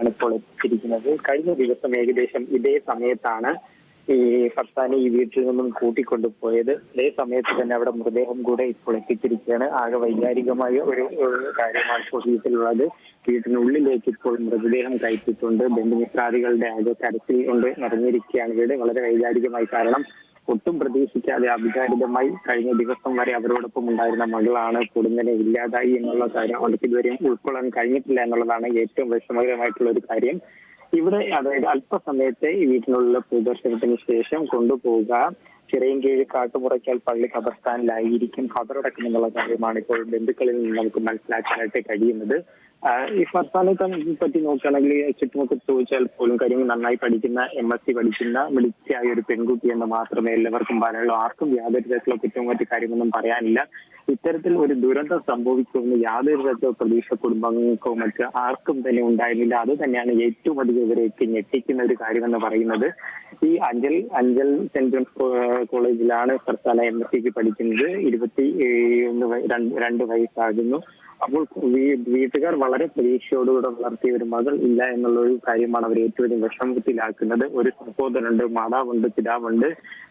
ആണ് ഇപ്പോൾ എത്തിച്ചിരിക്കുന്നത് കഴിഞ്ഞ ദിവസം ഏകദേശം ഇതേ സമയത്താണ് ഈ ഭർത്താനെ ഈ വീട്ടിൽ നിന്നും കൂട്ടിക്കൊണ്ടുപോയത്. അതേ സമയത്ത് തന്നെ അവിടെ മൃതദേഹം കൂടെ ഇപ്പോൾ എത്തിച്ചിരിക്കുകയാണ്. ആകെ വൈകാരികമായ ഒരു ഒരു കാര്യമാണ് ഇപ്പോൾ വീട്ടിലുള്ളത്. വീട്ടിനുള്ളിലേക്ക് ഇപ്പോൾ മൃതദേഹം കയറ്റിയിട്ടുണ്ട്. ബന്ധുമിത്രാദികളുടെ ആകെ കരച്ചിൽ കൊണ്ട് നിറഞ്ഞിരിക്കുകയാണ് വീട്. വളരെ വൈകാരികമായി കാരണം ഒട്ടും പ്രതീക്ഷിക്കാതെ അവിചാരിതമായി കഴിഞ്ഞ ദിവസം വരെ അവരോടൊപ്പം ഉണ്ടായിരുന്ന മകളാണ് കൊടുങ്ങനെ ഇല്ലാതായി എന്നുള്ള കാര്യം അവർക്ക് ഇതുവരെയും ഉൾക്കൊള്ളാൻ കഴിഞ്ഞിട്ടില്ല എന്നുള്ളതാണ് ഏറ്റവും വിഷമകരമായിട്ടുള്ള ഒരു കാര്യം. ഇവിടെ അതായത് അല്പസമയത്തെ വീട്ടിനുള്ള പ്രദർശനത്തിന് ശേഷം കൊണ്ടുപോവുക. ചിറയൻകീഴ് കാട്ടുമുറയ്ക്കാൽ പള്ളി ഖബർസ്ഥാനിലായിരിക്കും ഖബറടക്കം എന്നുള്ള കാര്യമാണ് ഇപ്പോൾ ബന്ധുക്കളിൽ നിന്ന് നമുക്ക് മനസ്സിലാക്കാനായിട്ട് കഴിയുന്നത്. ഈ ഫർസാനെ പറ്റി നോക്കുകയാണെങ്കിൽ ചുറ്റുമൊക്കെ ചോദിച്ചാൽ പോലും കാര്യങ്ങൾ നന്നായി പഠിക്കുന്ന എം എസ് സി പഠിക്കുന്ന മിടുക്കിയായ ഒരു പെൺകുട്ടി എന്ന് മാത്രമേ എല്ലാവർക്കും പറയാനുള്ളൂ. ആർക്കും യാതൊരു തരത്തിലുള്ള കുറ്റവും മറ്റു കാര്യമൊന്നും പറയാനില്ല. ഇത്തരത്തിൽ ഒരു ദുരന്തം സംഭവിക്കുമെന്ന് യാതൊരു തരത്തിലുള്ള പ്രതീക്ഷ കുടുംബങ്ങൾക്കോ മറ്റ് ആർക്കും തന്നെ ഉണ്ടായിരുന്നില്ല. അത് തന്നെയാണ് ഏറ്റവും അധികം ഇവരെയൊക്കെ ഞെട്ടിക്കുന്ന ഒരു കാര്യമെന്ന് പറയുന്നത്. ഈ അഞ്ചൽ അഞ്ചൽ സെന്റ് ജോൺസ് കോളേജിലാണ് ഫർസാന എം എസ് സിക്ക് പഠിക്കുന്നത്. ഇരുപത്തി ഒന്ന് രണ്ട് വയസ്സാകുന്നു. അപ്പോൾ വീട്ടുകാർ വളരെ പ്രതീക്ഷയോടുകൂടെ വളർത്തിയ ഒരു മകൾ ഇല്ല എന്നുള്ള ഒരു കാര്യമാണ് അവർ ഏറ്റവും വിഷമത്തിലാക്കുന്നത്. ഒരു സഹോദരനുണ്ട് മാതാവുണ്ട് പിതാവുണ്ട്.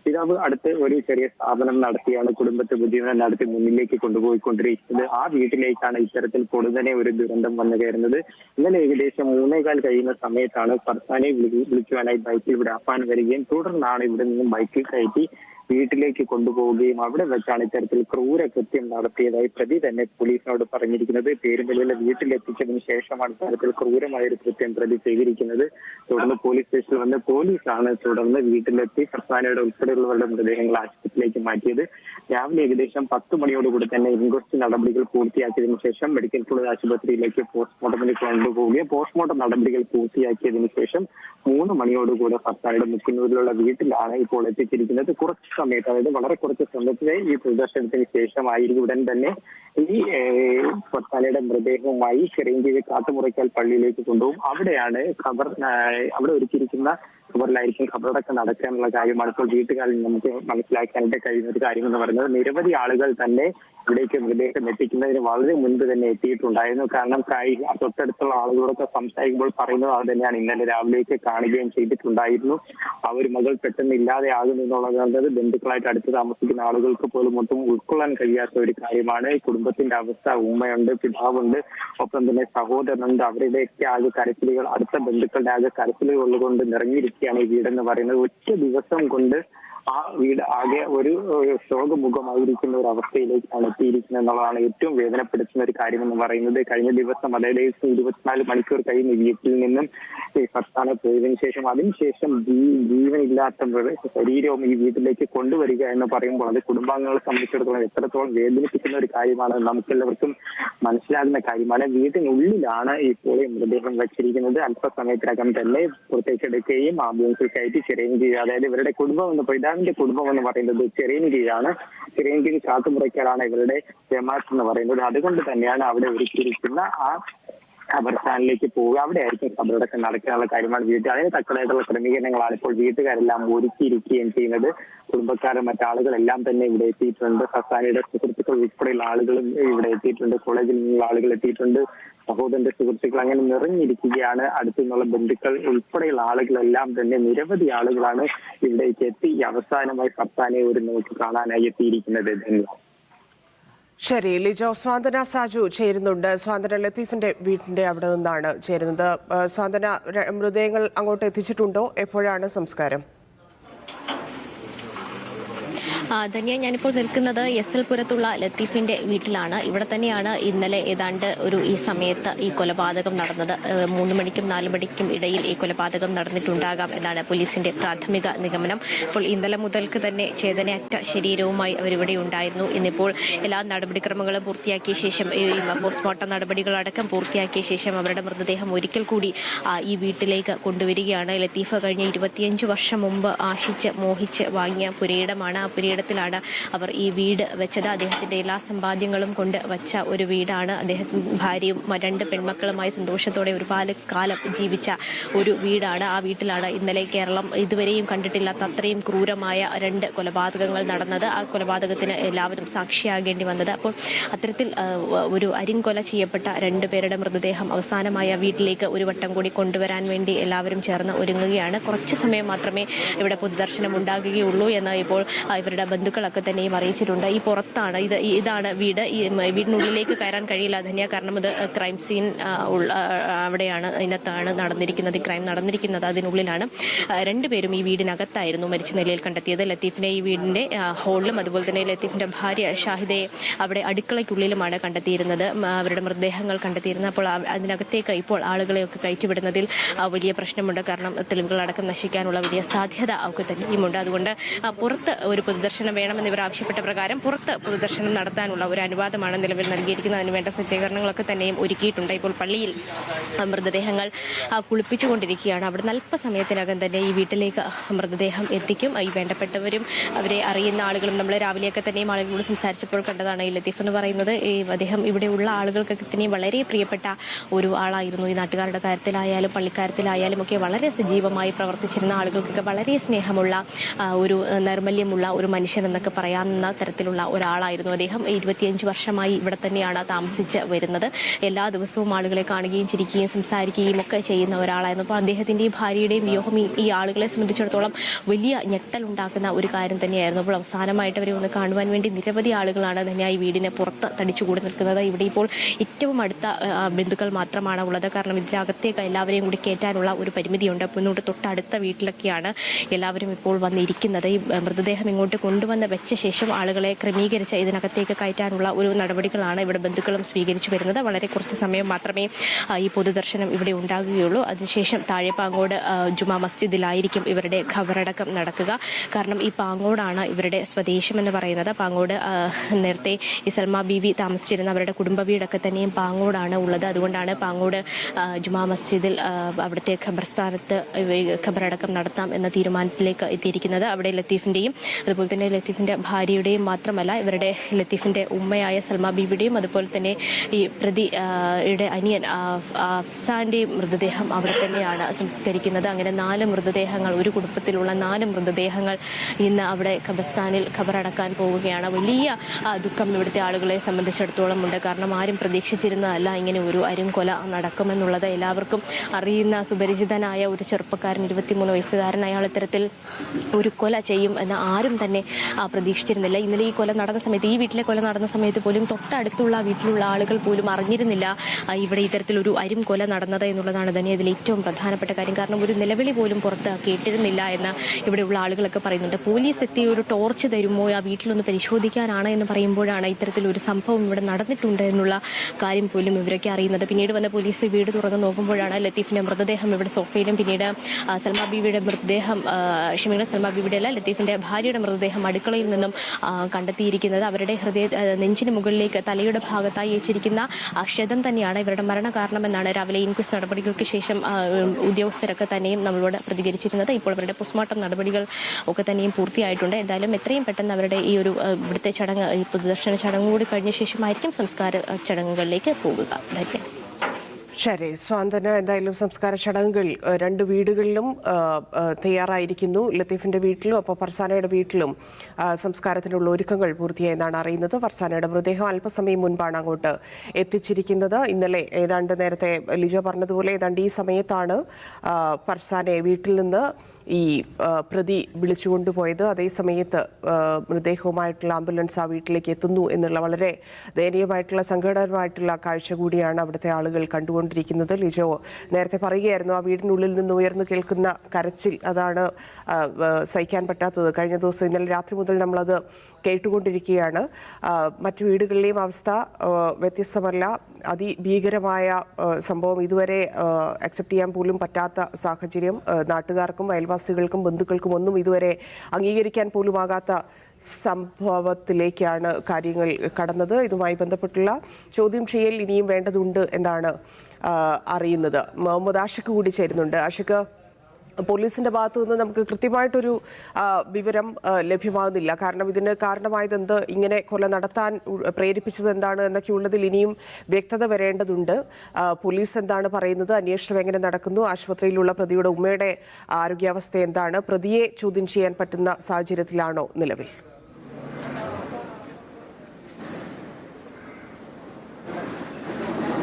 പിതാവ് അടുത്ത് ഒരു ചെറിയ സ്ഥാപനം നടത്തിയാണ് കുടുംബത്തെ ബുദ്ധിമുട്ട് നടത്തി മുന്നിലേക്ക് കൊണ്ടുപോയിക്കൊണ്ടിരിക്കുന്നത്. ആ വീട്ടിലേക്കാണ് ഇത്തരത്തിൽ കൊടുതനെ ഒരു ദുരന്തം വന്നു കയറുന്നത്. ഇന്നലെ ഏകദേശം മൂന്നേകാൽ കഴിയുന്ന സമയത്താണ് വിളി- വിളിക്കുവാനായി ബൈക്കിൽ ഇവിടെ അപ്പാൻ വരികയും തുടർന്നാണ് ഇവിടെ നിന്നും ബൈക്കിൽ കയറ്റി വീട്ടിലേക്ക് കൊണ്ടുപോവുകയും അവിടെ വെച്ചാണ് ഇത്തരത്തിൽ ക്രൂര കൃത്യം നടത്തിയതായി പ്രതി തന്നെ പോലീസിനോട് പറഞ്ഞിരിക്കുന്നത്. പേരുമ്പലിലെ വീട്ടിലെത്തിച്ചതിന് ശേഷമാണ് ഇത്തരത്തിൽ ക്രൂരമായ ഒരു കൃത്യം പ്രതി ചെയ്തിരിക്കുന്നത്. തുടർന്ന് പോലീസ് സ്റ്റേഷനിൽ വന്ന് പോലീസാണ് തുടർന്ന് വീട്ടിലെത്തി ഫർസാനയുടെ ഉൾപ്പെടെയുള്ളവരുടെ മൃതദേഹങ്ങൾ ആശുപത്രിയിലേക്ക് മാറ്റിയത്. രാവിലെ ഏകദേശം പത്ത് മണിയോടുകൂടി തന്നെ ഇൻക്വസ്റ്റ് നടപടികൾ പൂർത്തിയാക്കിയതിനു ശേഷം മെഡിക്കൽ കോളേജ് ആശുപത്രിയിലേക്ക് പോസ്റ്റ്മോർട്ടത്തിന് കൊണ്ടുപോവുകയും പോസ്റ്റ്മോർട്ടം നടപടികൾ പൂർത്തിയാക്കിയതിനു ശേഷം മൂന്ന് മണിയോടുകൂടി ഫർസാനയുടെ മുക്കുന്നൂരിലുള്ള വീട്ടിലാണ് ഇപ്പോൾ എത്തിച്ചിരിക്കുന്നത്. കുറച്ച് സമയത്ത് അതായത് വളരെ കുറച്ച് സമയത്തിലെ ഈ പ്രദർശനത്തിന് ശേഷമായിരിക്കും ഉടൻ തന്നെ ഈ ഫർസാനയുടെ മൃതദേഹവുമായി ചെറിയഞ്ചേരി കാട്ടുമുറയ്ക്കൽ പള്ളിയിലേക്ക് കൊണ്ടുപോകും. അവിടെയാണ് ഖബർ അവിടെ ഒരുക്കിയിരിക്കുന്ന ഖബറിലായിരിക്കും ഖബറടക്കം നടക്കാനുള്ള കാര്യമാണ്. ഇപ്പോൾ വീട്ടുകാരിൽ നമുക്ക് മനസ്സിലാക്കാനായിട്ട് കഴിയുന്ന ഒരു കാര്യം എന്ന് പറയുന്നത് നിരവധി ആളുകൾ തന്നെ ഇവിടേക്ക് മൃതദേഹം എത്തിക്കുന്നതിന് വളരെ മുൻപ് തന്നെ എത്തിയിട്ടുണ്ടായിരുന്നു. കാരണം കായിക തൊട്ടടുത്തുള്ള ആളുകളോടൊക്കെ സംസാരിക്കുമ്പോൾ പറയുന്നത് അത് തന്നെയാണ്. ഇന്നലെ രാവിലേക്ക് കാണുകയും ചെയ്തിട്ടുണ്ടായിരുന്നു. ആ ഒരു മകൾ പെട്ടെന്ന് ഇല്ലാതെയാകുന്നു എന്നുള്ളത് ബന്ധുക്കളായിട്ട് അടുത്ത് താമസിക്കുന്ന ആളുകൾക്ക് പോലും ഒട്ടും ഉൾക്കൊള്ളാൻ കഴിയാത്ത ഒരു കാര്യമാണ്. കുടുംബത്തിന്റെ അവസ്ഥ ഉമ്മയുണ്ട് പിതാവുണ്ട് ഒപ്പം തന്നെ സഹോദരനുണ്ട്. അവരുടെയൊക്കെ ആകെ കരച്ചിലുകൾ അടുത്ത ബന്ധുക്കളുടെ ആകെ കരച്ചിലുകൾ ഉള്ളതുകൊണ്ട് നിറഞ്ഞിരിക്കുകയാണ് ഈ വീടെന്ന് പറയുന്നത്. ഒറ്റ ദിവസം കൊണ്ട് ആ വീട് ആകെ ഒരു ശോകമുഖമായിരിക്കുന്ന ഒരു അവസ്ഥയിലേക്കാണ് എത്തിയിരിക്കുന്നത് എന്നുള്ളതാണ് ഏറ്റവും വേദനപ്പെടുത്തുന്ന ഒരു കാര്യം എന്ന് പറയുന്നത്. കഴിഞ്ഞ ദിവസം അതായത് ഇരുപത്തിനാല് മണിക്കൂർ കഴിഞ്ഞ് വീട്ടിൽ നിന്നും ഈ ഫർസാനെ പോയതിനു ശേഷം അതിനുശേഷം ജീവനില്ലാത്ത ശരീരവും ഈ വീട്ടിലേക്ക് കൊണ്ടുവരിക എന്ന് പറയുമ്പോൾ അത് കുടുംബാംഗങ്ങളെ സംബന്ധിച്ചിടത്തോളം എത്രത്തോളം വേദനിപ്പിക്കുന്ന ഒരു കാര്യമാണ് നമുക്കെല്ലാവർക്കും മനസ്സിലാകുന്ന കാര്യമാണ്. വീട്ടിനുള്ളിലാണ് ഇപ്പോൾ മൃതദേഹം വച്ചിരിക്കുന്നത്. അല്പസമയത്തിനകം തന്നെ പുറത്തേക്കെടുക്കുകയും ആംബുലൻസിൽ കയറ്റി ചെറിയ അതായത് ഇവരുടെ കുടുംബം എന്ന് പിതാവിന്റെ കുടുംബം എന്ന് പറയുന്നത് ചെറിയൻകീഴാണ്. ചെറിയൻകീഴ് കാത്തുമുറയ്ക്കലാണ് ഇവരുടെ ജമാഅത്ത് എന്ന് പറയുന്നത്. അതുകൊണ്ട് തന്നെയാണ് അവിടെ ഒരുക്കിയിരിക്കുന്ന ആ ഖബർസ്ഥാനിലേക്ക് പോവുക. അവിടെ ആയിരിക്കും ഖബറടക്കം നടക്കാനുള്ള കാര്യമാണ് വീട്ടിൽ അതിന് തക്കതായിട്ടുള്ള ക്രമീകരണങ്ങളാണ് ഇപ്പോൾ വീട്ടുകാരെല്ലാം ഒരുക്കിയിരിക്കുകയും ചെയ്യുന്നത്. കുടുംബക്കാരും മറ്റാളുകളെല്ലാം തന്നെ ഇവിടെ എത്തിയിട്ടുണ്ട്. സസാനിയുടെ സുഹൃത്തുക്കൾ ഉൾപ്പെടെയുള്ള ആളുകളും ഇവിടെ എത്തിയിട്ടുണ്ട്. കോളേജിൽ നിന്നുള്ള ആളുകൾ എത്തിയിട്ടുണ്ട്. സഹോദരന്റെ സുഹൃത്തുക്കൾ അങ്ങനെ നിറഞ്ഞിരിക്കുകയാണ്. അടുത്തു നിന്നുള്ള ബന്ധുക്കൾ ഉൾപ്പെടെയുള്ള ആളുകളെല്ലാം തന്നെ നിരവധി ആളുകളാണ് ഇവിടേക്ക് എത്തി അവസാനമായി ഫർസാനെ ഒരു നോക്ക് കാണാനായി എത്തിയിരിക്കുന്നത്. ധന്യ ശരി ലിജോ സ്വാതന സാജു ചേരുന്നുണ്ട്. സ്വാതന ലത്തീഫിന്റെ വീടിന്റെ അവിടെ നിന്നാണ് ചേരുന്നത്. ആ, സ്വാതന മൃതദേഹങ്ങൾ അങ്ങോട്ട് എത്തിച്ചിട്ടുണ്ടോ? എപ്പോഴാണ് സംസ്കാരം? ധന്യ ഞാനിപ്പോൾ നിൽക്കുന്നത് എസ് എൽ പുരത്തുള്ള ലത്തീഫിന്റെ വീട്ടിലാണ്. ഇവിടെ തന്നെയാണ് ഇന്നലെ ഏതാണ്ട് ഒരു ഈ സമയത്ത് ഈ കൊലപാതകം നടന്നത്. മൂന്ന് മണിക്കും നാല് മണിക്കും ഇടയിൽ ഈ കൊലപാതകം നടന്നിട്ടുണ്ടാകാം എന്നാണ് പോലീസിന്റെ പ്രാഥമിക നിഗമനം. ഇപ്പോൾ ഇന്നലെ മുതൽക്ക് തന്നെ ചേതനയറ്റ ശരീരവുമായി അവരിവിടെ ഉണ്ടായിരുന്നു. ഇന്നിപ്പോൾ എല്ലാ നടപടിക്രമങ്ങളും പൂർത്തിയാക്കിയ ശേഷം ഈ പോസ്റ്റ്മോർട്ടം നടപടികളടക്കം പൂർത്തിയാക്കിയ ശേഷം അവരുടെ മൃതദേഹം ഒരിക്കൽ കൂടി ഈ വീട്ടിലേക്ക് കൊണ്ടുവരികയാണ്. ലത്തീഫ് കഴിഞ്ഞ ഇരുപത്തിയഞ്ച് വർഷം മുമ്പ് ആശിച്ച് മോഹിച്ച് വാങ്ങിയ പുരയിടമാണ്. ആ പുരയിടം ഇടത്തിലാണ് അവർ ഈ വീട് വെച്ചത്. അദ്ദേഹത്തിന്റെ എല്ലാ സമ്പാദ്യങ്ങളും കൊണ്ട് വച്ച ഒരു വീടാണ്. അദ്ദേഹം ഭാര്യയും രണ്ട് പെൺമക്കളുമായി സന്തോഷത്തോടെ ഒരുപാട് കാലം ജീവിച്ച ഒരു വീടാണ്. ആ വീട്ടിലാണ് ഇന്നലെ കേരളം ഇതുവരെയും കണ്ടിട്ടില്ലാത്ത അത്രയും ക്രൂരമായ രണ്ട് കൊലപാതകങ്ങൾ നടന്നത്. ആ കൊലപാതകത്തിന് എല്ലാവരും സാക്ഷിയാകേണ്ടി വന്നത്. അപ്പോൾ അത്തരത്തിൽ ഒരു അരിങ്കൊല ചെയ്യപ്പെട്ട രണ്ട് പേരുടെ മൃതദേഹം അവസാനമായ വീട്ടിലേക്ക് ഒരു വട്ടം കൂടി കൊണ്ടുവരാൻ വേണ്ടി എല്ലാവരും ചേർന്ന് ഒരുങ്ങുകയാണ്. കുറച്ച് സമയം മാത്രമേ ഇവിടെ പൊതുദർശനം ഉണ്ടാകുകയുള്ളൂ എന്ന് ഇപ്പോൾ ഇവരുടെ ബന്ധുക്കളൊക്കെ തന്നെയും അറിയിച്ചിട്ടുണ്ട്. ഈ പുറത്താണ് ഇത് ഇതാണ് വീട്. ഈ വീടിനുള്ളിലേക്ക് കയറാൻ കഴിയില്ല. ധന്യ കാരണം ഇത് ക്രൈം സീൻ ഉള്ള- അവിടെയാണ് അതിനകത്താണ് നടന്നിരിക്കുന്നത്. ഈ ക്രൈം നടന്നിരിക്കുന്നത് അതിനുള്ളിലാണ്. രണ്ടുപേരും ഈ വീടിനകത്തായിരുന്നു മരിച്ച നിലയിൽ കണ്ടെത്തിയത്. ലത്തീഫിനെ ഈ വീടിന്റെ ഹോളിലും അതുപോലെ തന്നെ ലത്തീഫിന്റെ ഭാര്യ ഷാഹിദയെ അവിടെ അടുക്കളയ്ക്കുള്ളിലുമാണ് കണ്ടെത്തിയിരുന്നത്. അവരുടെ മൃതദേഹങ്ങൾ കണ്ടെത്തിയിരുന്നത്. അപ്പോൾ അതിനകത്തേക്ക് ഇപ്പോൾ ആളുകളെയൊക്കെ കയറ്റിവിടുന്നതിൽ വലിയ പ്രശ്നമുണ്ട്. കാരണം തെളിവുകളടക്കം നശിക്കാനുള്ള വലിയ സാധ്യത ഒക്കെ തന്നെയുമുണ്ട്. അതുകൊണ്ട് പുറത്ത് ഒരു പൊതുദർശനം വേണമെന്ന് ഇവർ ആവശ്യപ്പെട്ട പ്രകാരം പുറത്ത് പൊതുദർശനം നടത്താനുള്ള ഒരു അനുവാദമാണ് നിലവിൽ നൽകിയിരിക്കുന്നത്. അതിനുവേണ്ട സജ്ജീകരണങ്ങളൊക്കെ തന്നെയും ഒരുക്കിയിട്ടുണ്ട്. ഇപ്പോൾ പള്ളിയിൽ മൃതദേഹങ്ങൾ കുളിപ്പിച്ചുകൊണ്ടിരിക്കുകയാണ്. അവിടെ അല്പസമയത്തിനകം തന്നെ ഈ വീട്ടിലേക്ക് മൃതദേഹം എത്തിക്കും. ഈ വേണ്ടപ്പെട്ടവരും അവരെ അറിയുന്ന ആളുകളും നമ്മൾ രാവിലെയൊക്കെ തന്നെയും ആളുകളോട് സംസാരിച്ചപ്പോൾ കണ്ടതാണ് ഈ ലത്തീഫ് എന്ന് പറയുന്നത്. ഈ അദ്ദേഹം ഇവിടെയുള്ള ആളുകൾക്കൊക്കെ തന്നെയും വളരെ പ്രിയപ്പെട്ട ഒരു ആളായിരുന്നു. ഈ നാട്ടുകാരുടെ കാര്യത്തിലായാലും പള്ളിക്കാര്യത്തിലായാലും ഒക്കെ വളരെ സജീവമായി പ്രവർത്തിച്ചിരുന്ന ആളുകൾക്കൊക്കെ വളരെ സ്നേഹമുള്ള ഒരു നൈർമല്യമുള്ള ഒരു മനുഷ്യൻ എന്നൊക്കെ പറയാവുന്ന തരത്തിലുള്ള ഒരാളായിരുന്നു അദ്ദേഹം. ഇരുപത്തിയഞ്ച് വർഷമായി ഇവിടെ തന്നെയാണ് താമസിച്ച് വരുന്നത്. എല്ലാ ദിവസവും ആളുകളെ കാണുകയും ചിരിക്കുകയും സംസാരിക്കുകയും ഒക്കെ ചെയ്യുന്ന ഒരാളായിരുന്നു. അപ്പോൾ അദ്ദേഹത്തിന്റെയും ഭാര്യയുടെയും വിയോഗം ഈ- ആളുകളെ സംബന്ധിച്ചിടത്തോളം വലിയ ഞെട്ടലുണ്ടാക്കുന്ന ഒരു കാര്യം തന്നെയായിരുന്നു. അപ്പോൾ അവസാനമായിട്ട് അവരെ ഒന്ന് കാണുവാൻ വേണ്ടി നിരവധി ആളുകളാണ് തന്നെ ഈ വീടിന് പുറത്ത് തടിച്ചുകൂടി നിൽക്കുന്നത്. ഇവിടെ ഇപ്പോൾ ഏറ്റവും അടുത്ത ബന്ധുക്കൾ മാത്രമാണ് ഉള്ളത്. കാരണം ഇതിനകത്തേക്ക് എല്ലാവരെയും കൂടി കയറ്റാനുള്ള ഒരു പരിമിതിയുണ്ട്. അപ്പോൾ ഇങ്ങോട്ട് തൊട്ടടുത്ത വീട്ടിലൊക്കെയാണ് എല്ലാവരും ഇപ്പോൾ വന്നിരിക്കുന്നത്. ഈ മൃതദേഹം ഇങ്ങോട്ട് കൊണ്ടുവന്ന് വെച്ച ശേഷം ആളുകളെ ക്രമീകരിച്ച് ഇതിനകത്തേക്ക് കയറ്റാനുള്ള ഒരു നടപടികളാണ് ഇവിടെ ബന്ധുക്കളും സ്വീകരിച്ചു വരുന്നത്. വളരെ കുറച്ച് സമയം മാത്രമേ ഈ പൊതുദർശനം ഇവിടെ ഉണ്ടാകുകയുള്ളൂ. അതിനുശേഷം താഴെ പാങ്ങോട് ജുമാ മസ്ജിദിലായിരിക്കും ഇവരുടെ ഖബറടക്കം നടക്കുക. കാരണം ഈ പാങ്ങോടാണ് ഇവരുടെ സ്വദേശം എന്ന് പറയുന്നത്. പാങ്ങോട് നേരത്തെ ഈ സൽമ ബീവി താമസിച്ചിരുന്ന അവരുടെ കുടുംബ വീടൊക്കെ തന്നെയും പാങ്ങോടാണ് ഉള്ളത്. അതുകൊണ്ടാണ് പാങ്ങോട് ജുമാ മസ്ജിദിൽ അവിടുത്തെ ഖബർസ്ഥാനത്ത് ഖബറടക്കം നടത്താം എന്ന തീരുമാനത്തിലേക്ക് എത്തിയിരിക്കുന്നത്. അവിടെ ലത്തീഫിന്റെയും അതുപോലെ തന്നെ ലത്തീഫിന്റെ ഭാര്യയുടെയും മാത്രമല്ല ഇവരുടെ ലത്തീഫിന്റെ ഉമ്മയായ സൽമ ബീബിയുടെയും അതുപോലെ തന്നെ ഈ പ്രതിയുടെ യുടെ അനിയൻ അഫ്സാന്റെയും മൃതദേഹം അവിടെ തന്നെയാണ് സംസ്കരിക്കുന്നത്. അങ്ങനെ നാല് മൃതദേഹങ്ങൾ ഒരു കുടുംബത്തിലുള്ള നാല് മൃതദേഹങ്ങൾ ഇന്ന് അവിടെ ഖബർസ്ഥാനിൽ ഖബറടക്കാൻ പോവുകയാണ്. വലിയ ദുഃഖം ഇവിടുത്തെ ആളുകളെ സംബന്ധിച്ചിടത്തോളം ഉണ്ട്. കാരണം ആരും പ്രതീക്ഷിച്ചിരുന്നതല്ല ഇങ്ങനെ ഒരു അരുംകൊല നടക്കുമെന്നുള്ളത്. എല്ലാവർക്കും അറിയുന്ന സുപരിചിതനായ ഒരു ചെറുപ്പക്കാരൻ ഇരുപത്തിമൂന്ന് വയസ്സുകാരൻ അയാൾ ഇത്തരത്തിൽ ഒരു കൊല ചെയ്യും എന്ന് ആരും തന്നെ പ്രതീക്ഷിച്ചിരുന്നില്ല. ഇന്നലെ ഈ കൊല നടന്ന സമയത്ത് ഈ വീട്ടിലെ കൊല നടന്ന സമയത്ത് പോലും തൊട്ടടുത്തുള്ള വീട്ടിലുള്ള ആളുകൾ പോലും അറിഞ്ഞിരുന്നില്ല ഇവിടെ ഇത്തരത്തിലൊരു അരും കൊല നടന്നത് എന്നുള്ളതാണ് തന്നെ ഇതിൽ ഏറ്റവും പ്രധാനപ്പെട്ട കാര്യം. കാരണം ഒരു നിലവിളി പോലും പുറത്ത് കേട്ടിരുന്നില്ല എന്ന് ഇവിടെയുള്ള ആളുകളൊക്കെ പറയുന്നുണ്ട്. പോലീസ് എത്തി ഒരു ടോർച്ച് തരുമോ? ആ വീട്ടിലൊന്ന് പരിശോധിക്കാനാണ് എന്ന് പറയുമ്പോഴാണ് ഇത്തരത്തിലൊരു സംഭവം ഇവിടെ നടന്നിട്ടുണ്ട് എന്നുള്ള കാര്യം പോലും ഇവരൊക്കെ അറിയുന്നത്. പിന്നീട് വന്ന പോലീസ് വീട് തുറന്ന് നോക്കുമ്പോഴാണ് ലത്തീഫിന്റെ മൃതദേഹം ഇവിടെ സോഫയിലും പിന്നീട് സൽമാ ബീവിയുടെ മൃതദേഹം ക്ഷമിക്കണം സൽമാ ബീവിയുടെ അല്ല ലത്തീഫിന്റെ ഭാര്യയുടെ മൃതദേഹം അടുക്കളയിൽ നിന്നും കണ്ടെത്തിയിരിക്കുന്നത്. അവരുടെ ഹൃദയ നെഞ്ചിന് മുകളിലേക്ക് തലയുടെ ഭാഗത്തായി വെച്ചിരിക്കുന്ന ക്ഷതം തന്നെയാണ് ഇവരുടെ മരണകാരണമെന്നാണ് രാവിലെ ഇൻക്വസ്റ്റ് നടപടികൾക്ക് ശേഷം ഉദ്യോഗസ്ഥരൊക്കെ തന്നെയും നമ്മളോട് പ്രതികരിച്ചിരുന്നത്. ഇപ്പോൾ അവരുടെ പോസ്റ്റ്മോർട്ടം നടപടികൾ ഒക്കെ തന്നെയും പൂർത്തിയായിട്ടുണ്ട്. എന്തായാലും എത്രയും പെട്ടെന്ന് അവരുടെ ഈ ഒരു ഇവിടുത്തെ ചടങ്ങ് ഈ പൊതുദർശന ചടങ്ങ് കൂടി കഴിഞ്ഞ ശേഷമായിരിക്കും സംസ്കാര ചടങ്ങുകളിലേക്ക് പോകുക. ധന്യ ശരി സ്വാന്തന എന്തായാലും സംസ്കാര ചടങ്ങുകൾ രണ്ട് വീടുകളിലും തയ്യാറായിരിക്കുന്നു. ലത്തീഫിന്റെ വീട്ടിലും അപ്പോൾ ഫർസാനയുടെ വീട്ടിലും സംസ്കാരത്തിനുള്ള ഒരുക്കങ്ങൾ പൂർത്തിയായെന്നാണ് അറിയുന്നത്. ഫർസാനയുടെ മൃതദേഹം അല്പസമയം മുൻപാണ് അങ്ങോട്ട് എത്തിച്ചിരിക്കുന്നത്. ഇന്നലെ ഏതാണ്ട് നേരത്തെ ലിജോ പറഞ്ഞതുപോലെ ഏതാണ്ട് ഈ സമയത്താണ് ഫർസാനെ വീട്ടിൽ നിന്ന് ഈ പ്രതി വിളിച്ചുകൊണ്ടുപോയത് അതേ സമയത്ത് മൃതദേഹവുമായിട്ടുള്ള ആംബുലൻസ് ആ വീട്ടിലേക്ക് എത്തുന്നു എന്നുള്ള വളരെ ദയനീയമായിട്ടുള്ള സങ്കടപരമായിട്ടുള്ള കാഴ്ച കൂടിയാണ് അവിടുത്തെ ആളുകൾ കണ്ടുകൊണ്ടിരിക്കുന്നത്. ലിജോ നേരത്തെ പറയുകയായിരുന്നു ആ വീടിനുള്ളിൽ നിന്ന് ഉയർന്നു കേൾക്കുന്ന കരച്ചിൽ അതാണ് സഹിക്കാൻ പറ്റാത്തത്. കഴിഞ്ഞ ദിവസം ഇന്നലെ രാത്രി മുതൽ നമ്മളത് കേട്ടുകൊണ്ടിരിക്കുകയാണ്. മറ്റു വീടുകളിലെയും അവസ്ഥ വ്യത്യസ്തമല്ല. അതിഭീകരമായ സംഭവം ഇതുവരെ അക്സെപ്റ്റ് ചെയ്യാൻ പോലും പറ്റാത്ത സാഹചര്യം നാട്ടുകാർക്കും നാട്ടുകാർക്കും അയൽവാസികൾക്കും ബന്ധുക്കൾക്കും ഒന്നും ഇതുവരെ അംഗീകരിക്കാൻ പോലും ആകാത്ത സംഭവത്തിലേക്കാണ് കാര്യങ്ങൾ കടന്നത്. ഇതുമായി ബന്ധപ്പെട്ടുള്ള ചോദ്യം ചെയ്യൽ ഇനിയും വേണ്ടതുണ്ട് എന്നാണ് അറിയുന്നത്. മുഹമ്മദ് ആഷിഖ് കൂടി ചേരുന്നുണ്ട്. ആഷിഖ് പോലീസിന്റെ ഭാഗത്തു നിന്ന് നമുക്ക് കൃത്യമായിട്ടൊരു വിവരം ലഭ്യമാകുന്നില്ല. കാരണം ഇതിന് കാരണമായത് എന്ത് ഇങ്ങനെ കൊല നടത്താൻ പ്രേരിപ്പിച്ചത് എന്താണ് എന്നൊക്കെ ഉള്ളതിൽ ഇനിയും വ്യക്തത വരേണ്ടതുണ്ട്. പോലീസ് എന്താണ് പറയുന്നത് അന്വേഷണം എങ്ങനെ നടക്കുന്നു ആശുപത്രിയിലുള്ള പ്രതിയുടെ ഉമ്മയുടെ ആരോഗ്യാവസ്ഥ എന്താണ് പ്രതിയെ ചോദ്യം ചെയ്യാൻ പറ്റുന്ന സാഹചര്യത്തിലാണോ നിലവിൽ?